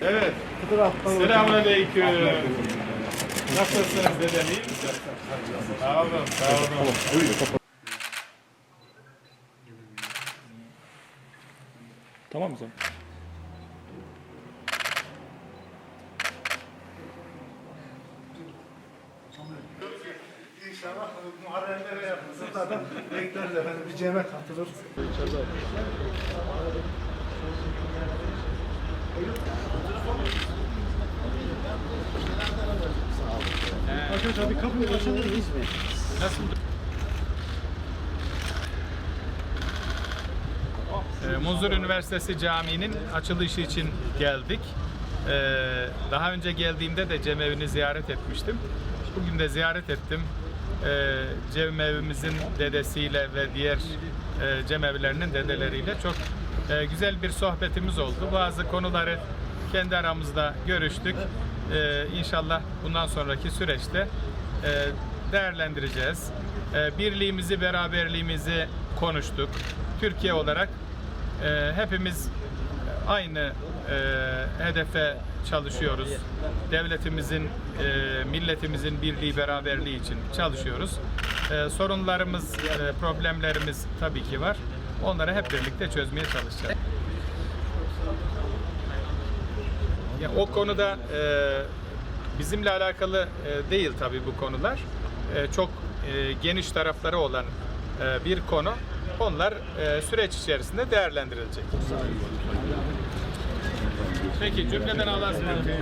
Evet. Selamünaleyküm. Nasılsınız dedem iyi misiniz? Sağ olun, sağ olun. Tamam mı sen? İnşallah Muharremlere yapılsın. Zaten bekleriz efendim. Bir ceme katılır. Arkadaşlar bir kapıyı açabilir miyiz? Nasıl? Ee, Muzur Üniversitesi Camii'nin açılışı için geldik. Ee, daha önce geldiğimde de cemevini ziyaret etmiştim. Bugün de ziyaret ettim. Ee, cemevimizin dedesiyle ve diğer e, cemevlerinin dedeleriyle çok e, güzel bir sohbetimiz oldu. Bazı konuları kendi aramızda görüştük. Ee, inşallah bundan sonraki süreçte e, değerlendireceğiz. E, birliğimizi, beraberliğimizi konuştuk. Türkiye olarak e, hepimiz aynı e, hedefe çalışıyoruz. Devletimizin, e, milletimizin birliği, beraberliği için çalışıyoruz. E, sorunlarımız, e, problemlerimiz tabii ki var. Onları hep birlikte çözmeye çalışacağız. Ya o konuda e, bizimle alakalı e, değil tabii bu konular. E, çok e, geniş tarafları olan e, bir konu. Onlar e, süreç içerisinde değerlendirilecek. Peki cümleden Allah'a ısmarladık.